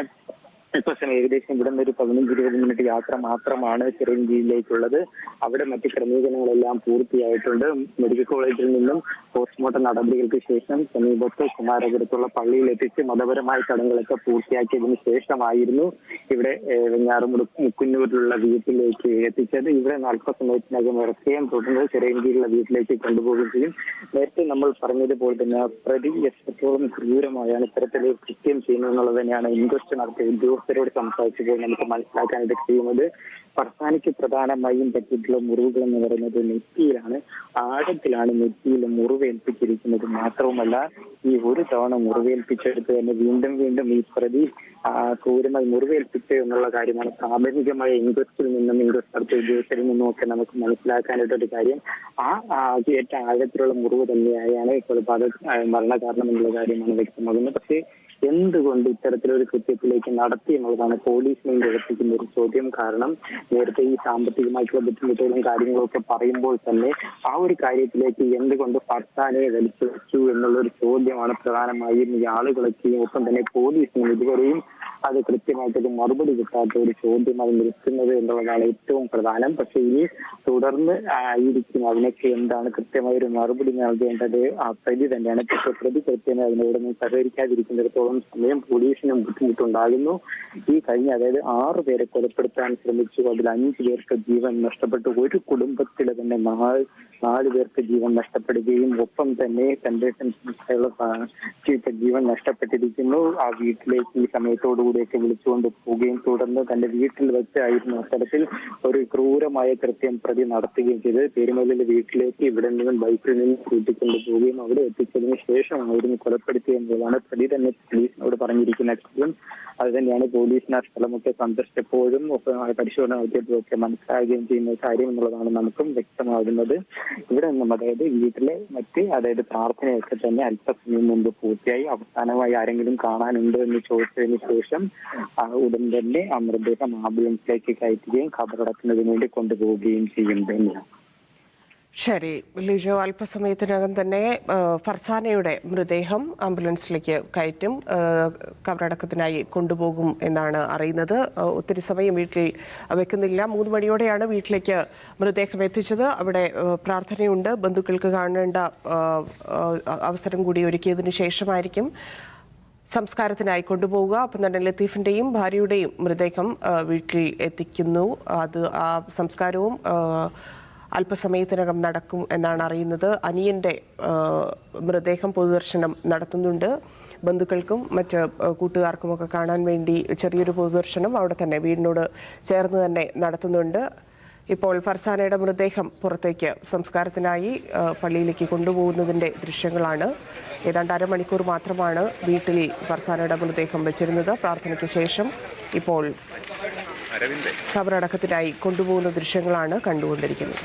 ഇപ്പൊ ഏകദേശം ഇവിടെ നിന്ന് ഒരു പതിനഞ്ച് ഇരുപത് മിനിറ്റ് യാത്ര മാത്രമാണ് ചിറഞ്ചിയിലേക്കുള്ളത്. അവിടെ മറ്റ് ക്രമീകരണങ്ങളെല്ലാം പൂർത്തിയായിട്ടുണ്ട്. മെഡിക്കൽ കോളേജിൽ നിന്നും പോസ്റ്റ്മോർട്ടം നടപടികൾക്ക് ശേഷം സമീപത്ത് കുമാരപുരത്തുള്ള പള്ളിയിൽ എത്തിച്ച് മതപരമായ ചടങ്ങുകളൊക്കെ പൂർത്തിയാക്കിയതിനു ശേഷമായിരുന്നു ഇവിടെ വെഞ്ഞാറുമുട് മുക്കുന്നൂരിലുള്ള വീട്ടിലേക്ക് എത്തിച്ചത്. ഇവിടെ അല്പസമയത്തിനകം ഇറക്കുകയും തുടർന്ന് ചിറയൻകീഴിലുള്ള വീട്ടിലേക്ക് കൊണ്ടുപോകുകയും ചെയ്യും. നേരത്തെ നമ്മൾ പറഞ്ഞതുപോലെ തന്നെ പ്രതി എത്രത്തോളം ക്രൂരമായാണ് ഇത്തരത്തിൽ കൃത്യം ചെയ്യുന്നത് എന്നുള്ളത് തന്നെയാണ് ഇൻക്വസ്റ്റ് നടത്തിയ ഉദ്യോഗസ്ഥരോട് സംസാരിച്ചപ്പോൾ നമുക്ക് മനസ്സിലാക്കാനായിട്ട് കഴിയുന്നത് പർസാനിക്ക് പ്രധാനമായും പറ്റിയിട്ടുള്ള മുറിവുകൾ എന്ന് പറയുന്നത് നെറ്റിയിലാണ്. ആഴത്തിലാണ് നെറ്റിയിൽ മുറിവേൽപ്പിച്ചിരിക്കുന്നത്. മാത്രവുമല്ല ഈ ഒരു തവണ മുറിവേൽപ്പിച്ചെടുത്ത് തന്നെ വീണ്ടും വീണ്ടും ഈ പ്രതി ക്രൂരമായി മുറിവേൽപ്പിച്ചു എന്നുള്ള കാര്യമാണ് പ്രാഥമികമായ ഇൻക്വസ്റ്റിൽ നിന്നും ഇൻക്വസ്റ്റ് നടത്തിയ ഉദ്യോഗസ്ഥരിൽ നിന്നും ഒക്കെ നമുക്ക് മനസ്സിലാക്കാനായിട്ടൊരു കാര്യം. ആ ഏറ്റവും ആഴത്തിലുള്ള മുറിവ് തന്നെയാണ് കൊലപാതക മരണകാരണം എന്നുള്ള കാര്യമാണ് വ്യക്തമാകുന്നത്. പക്ഷേ എന്തുകൊണ്ട് ഇത്തരത്തിലൊരു കൃത്യത്തിലേക്ക് നടത്തി എന്നുള്ളതാണ് പോലീസിനെ ഉയർത്തിക്കുന്ന ഒരു ചോദ്യം കാരണം. നേരത്തെ ഈ സാമ്പത്തികമായിട്ടുള്ള ബുദ്ധിമുട്ടുകളും കാര്യങ്ങളൊക്കെ പറയുമ്പോൾ തന്നെ ആ ഒരു കാര്യത്തിലേക്ക് എന്തുകൊണ്ട് ഭർത്താനെ വലിച്ചു എന്നുള്ള ഒരു ചോദ്യമാണ് പ്രധാനമായും ഈ ആളുകളൊക്കെയും ഒപ്പം തന്നെ പോലീസിനും ഇതുവരെയും അത് കൃത്യമായിട്ട് ഒരു മറുപടി കിട്ടാത്ത ഒരു ചോദ്യമായി നിൽക്കുന്നത് എന്നുള്ളതാണ് ഏറ്റവും പ്രധാനം. പക്ഷേ ഇനി തുടർന്ന് ആയിരിക്കും അതിനൊക്കെ എന്താണ് കൃത്യമായ ഒരു മറുപടി നൽകേണ്ടത്? ആ പ്രതി തന്നെയാണ്. പക്ഷെ പ്രതി കൃത്യമായി അതിനോട് നിന്ന് സഹകരിക്കാതിരിക്കുന്നിടത്തോളം സമയം പോലീസിനും ബുദ്ധിമുട്ടുണ്ടാകുന്നു. ഈ കഴിഞ്ഞ അതായത് ആറ് പേരെ കൊലപ്പെടുത്താൻ ശ്രമിച്ചു. അതിൽ അഞ്ചു പേർക്ക് ജീവൻ നഷ്ടപ്പെട്ടു. ഒരു കുടുംബത്തിലെ തന്നെ നാല് നാല് പേർക്ക് ജീവൻ നഷ്ടപ്പെടുകയും ഒപ്പം തന്നെ തന്റെ സംസ്ഥാനത്തെ ജീവൻ നഷ്ടപ്പെട്ടിരിക്കുന്നു. ആ വീട്ടിലേക്ക് ഈ സമയത്തോടു കൂടിയൊക്കെ വിളിച്ചുകൊണ്ട് പോവുകയും തുടർന്ന് തന്റെ വീട്ടിൽ വെച്ചായിരുന്നു അത്തരത്തിൽ ഒരു ക്രൂരമായ കൃത്യം പ്രതി നടത്തുകയും ചെയ്ത് പെരുമലിന്റെ വീട്ടിലേക്ക് ഇവിടെ നിന്നും ബൈക്കിൽ നിന്ന് കൂട്ടിക്കൊണ്ടു പോവുകയും അവിടെ എത്തിച്ചതിന് ശേഷമായിരുന്നു കൊലപ്പെടുത്തിയത് എന്നുള്ളതാണ് പ്രതി തന്നെ പോലീസിനോട് പറഞ്ഞിരിക്കുന്ന കാര്യം. അത് തന്നെയാണ് പോലീസിന് സ്ഥലമൊക്കെ സന്ദർശിച്ചപ്പോഴും പരിശോധന ഒക്കെ മനസ്സിലാകുകയും ചെയ്യുന്ന കാര്യം എന്നുള്ളതാണ് നമുക്കും വ്യക്തമാകുന്നത്. ഇവിടെ നിന്നും അതായത് വീട്ടിലെ മറ്റ് അതായത് പ്രാർത്ഥനയൊക്കെ തന്നെ അല്പസമയം മുമ്പ് പൂർത്തിയായി. അവസാനമായി ആരെങ്കിലും കാണാനുണ്ടോ എന്ന് ചോദിച്ചതിന് ശേഷം ഉടൻ തന്നെ ആ മൃതദേഹം ആംബുലൻസിലേക്ക് കയറ്റുകയും ഖബറടക്കുന്നതിന് വേണ്ടി കൊണ്ടുപോവുകയും ചെയ്യും തന്നെയാണ് ശരി ലിജോ അല്പസമയത്തിനകം തന്നെ ഫർസാനയുടെ മൃതദേഹം ആംബുലൻസിലേക്ക് കയറ്റും കവറടക്കത്തിനായി കൊണ്ടുപോകും എന്നാണ് അറിയുന്നത്. ഒത്തിരി സമയം വീട്ടിൽ വെക്കുന്നില്ല. മൂന്ന് മണിയോടെയാണ് വീട്ടിലേക്ക് മൃതദേഹം എത്തിച്ചത്. അവിടെ പ്രാർത്ഥനയുണ്ട്. ബന്ധുക്കൾക്ക് കാണേണ്ട അവസരം കൂടി ഒരുക്കിയതിനു ശേഷമായിരിക്കും സംസ്കാരത്തിനായി കൊണ്ടുപോവുക. അപ്പം തന്നെ ലത്തീഫിന്റെയും ഭാര്യയുടെയും മൃതദേഹം വീട്ടിൽ എത്തിക്കുന്നു. അത് ആ സംസ്കാരവും അല്പസമയത്തിനകം നടക്കും എന്നാണ് അറിയുന്നത്. അനിയന്റെ മൃതദേഹം പൊതുദർശനം നടത്തുന്നുണ്ട്. ബന്ധുക്കൾക്കും മറ്റ് കൂട്ടുകാർക്കുമൊക്കെ കാണാൻ വേണ്ടി ചെറിയൊരു പൊതുദർശനം അവിടെ തന്നെ വീടിനോട് ചേർന്ന് തന്നെ നടത്തുന്നുണ്ട്. ഇപ്പോൾ ഫർസാനയുടെ മൃതദേഹം പുറത്തേക്ക് സംസ്കാരത്തിനായി പള്ളിയിലേക്ക് കൊണ്ടുപോകുന്നതിന്റെ ദൃശ്യങ്ങളാണ്. ഏതാണ്ട് അരമണിക്കൂർ മാത്രമാണ് വീട്ടിൽ ഫർസാനയുടെ മൃതദേഹം വെച്ചിരുന്നത്. പ്രാർത്ഥനയ്ക്ക് ശേഷം ഇപ്പോൾ ഖബറടക്കത്തിനായി കൊണ്ടുപോകുന്ന ദൃശ്യങ്ങളാണ് കണ്ടുകൊണ്ടിരിക്കുന്നത്.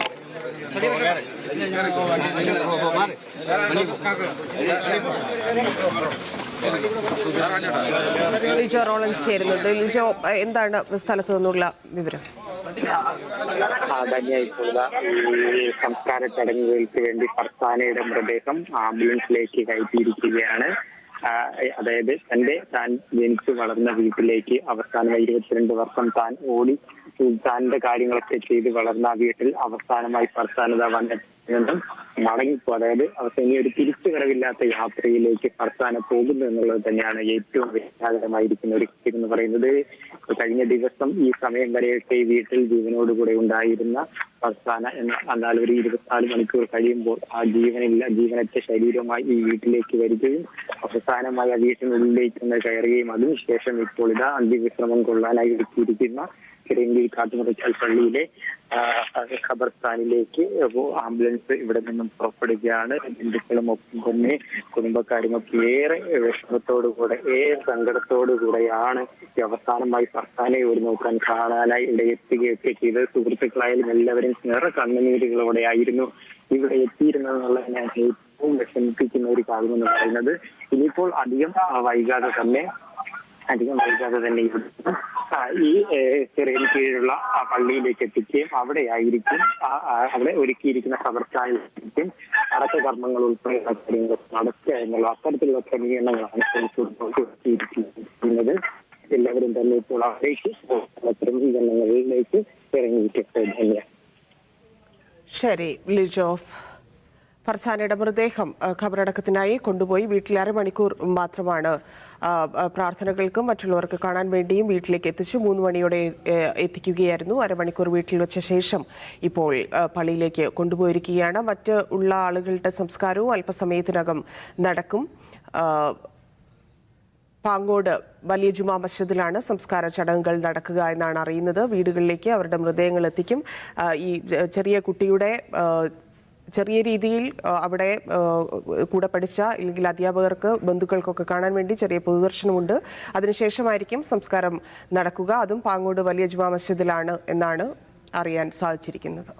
ലിജോ റോളൻസ് ചേരുന്നുണ്ട് ലിജോ എന്താണ് സ്ഥലത്തു നിന്നുള്ള വിവരം? ധന്യ ഈ സംസ്കാര ചടങ്ങുകൾക്ക് വേണ്ടി ഫർസാനയുടെ മൃതദേഹം ആംബുലൻസിലേക്ക് കയറ്റിയിരിക്കുകയാണ്. അതായത് തന്റെ താൻ ജനിച്ചു വളർന്ന വീട്ടിലേക്ക് അവസാനം ഇരുപത്തിരണ്ട് വർഷം താൻ ഓടി താന്റെ കാര്യങ്ങളൊക്കെ ചെയ്ത് വളർന്ന ആ വീട്ടിൽ അവസാനമായി ഫർസാനത വന്നിട്ടും മടങ്ങിപ്പോ അതായത് അവസാനം ഒരു തിരിച്ചുവരവില്ലാത്ത യാത്രയിലേക്ക് ഫർസാന പോകുന്നു എന്നുള്ളത് തന്നെയാണ് ഏറ്റവും വിഷാദകരമായിരിക്കുന്ന ഒരു കാര്യം എന്ന് പറയുന്നത്. കഴിഞ്ഞ ദിവസം ഈ സമയം വരെയൊക്കെ ഈ വീട്ടിൽ ജീവനോടുകൂടെ ഉണ്ടായിരുന്ന ഫർസാന എന്ന എന്നാൽ ഒരു ഇരുപത്തിനാല് മണിക്കൂർ കഴിയുമ്പോൾ ആ ജീവനില്ല ജീവനത്തെ ശരീരമായി ഈ വീട്ടിലേക്ക് വരികയും അവസാനമായി ആ വീട്ടിനുള്ളിലേക്ക് കയറുകയും. അതിനുശേഷം ഇപ്പോൾ ഇതാ അന്ത്യവിശ്രമം കൊള്ളാനായി ഒരുക്കിയിരിക്കുന്ന ചിരങ്കി കാട്ടുമുറിച്ചാൽ പള്ളിയിലെ ഖബർസ്ഥാനിലേക്ക് ആംബുലൻസ് ഇവിടെ നിന്നും പുറപ്പെടുകയാണ്. ബന്ധുക്കളും ഒപ്പം തന്നെ കുടുംബക്കാരും ഒക്കെ ഏറെ വിഷമത്തോടുകൂടെ ഏറെ സങ്കടത്തോടുകൂടെയാണ് അവസാനമായി ഫർസാനെ ഒരു നോക്കാൻ കാണാനായി ഇവിടെ എത്തുകയൊക്കെ ചെയ്ത് സുഹൃത്തുക്കളായാലും എല്ലാവരും നിറ കണ്ണുനീരുകളോടെ ആയിരുന്നു ഇവിടെ എത്തിയിരുന്നതെന്നുള്ള ഞാൻ ഏറ്റവും വിഷമിപ്പിക്കുന്ന ഒരു കാര്യമെന്ന് പറയുന്നത്. ഇനിയിപ്പോൾ അധികം വൈകാതെ തന്നെ അധികം വൈകാതെ തന്നെ ഈ ചെറിയ കീഴിലുള്ള ആ പള്ളിയിലേക്ക് എത്തിക്കുകയും അവിടെയായിരിക്കും അവിടെ ഒരുക്കിയിരിക്കുന്ന കവർച്ചായിരിക്കും അടക്ക കർമ്മങ്ങൾ ഉൾപ്പെടെയുള്ള കാര്യങ്ങൾ നടക്കുക എന്നുള്ള അത്തരത്തിലുള്ള ക്രമീകരണങ്ങളാണ് ഒരുക്കിയിരിക്കുന്നത് എല്ലാവരും തന്നെ ഇപ്പോൾ അവിടേക്ക് ക്രമീകരണങ്ങളിലേക്ക് ഇറങ്ങിയിട്ടുണ്ട് ശരി ലിജോ. ഫർസാനയുടെ മൃതദേഹം ഖബറടക്കത്തിനായി കൊണ്ടുപോയി വീട്ടിൽ അരമണിക്കൂർ മാത്രമാണ്. പ്രാർത്ഥനകൾക്കും മറ്റുള്ളവർക്ക് കാണാൻ വേണ്ടിയും വീട്ടിലേക്ക് എത്തിച്ചു. മൂന്ന് മണിയോടെ എത്തിക്കുകയായിരുന്നു. അരമണിക്കൂർ വീട്ടിൽ വെച്ച ശേഷം ഇപ്പോൾ പള്ളിയിലേക്ക് കൊണ്ടുപോയിരിക്കുകയാണ്. മറ്റ് ഉള്ള ആളുകളുടെ സംസ്കാരവും അല്പസമയത്തിനകം നടക്കും. പാങ്ങോട് വലിയ ജുമാ മസ്ജിദിലാണ് സംസ്കാര ചടങ്ങുകൾ നടക്കുക എന്നാണ് അറിയുന്നത്. വീടുകളിലേക്ക് അവരുടെ മൃതദേഹങ്ങൾ എത്തിക്കും. ഈ ചെറിയ കുട്ടിയുടെ ചെറിയ രീതിയിൽ അവിടെ കൂടെ പഠിച്ച അല്ലെങ്കിൽ അധ്യാപകർക്ക് ബന്ധുക്കൾക്കൊക്കെ കാണാൻ വേണ്ടി ചെറിയ പൊതുദർശനമുണ്ട്. അതിനുശേഷമായിരിക്കും സംസ്കാരം നടക്കുക. അതും പാങ്ങോട് വലിയ ജുമാ മസ്ജിദിലാണ് എന്നാണ് അറിയാൻ സാധിച്ചിരിക്കുന്നത്.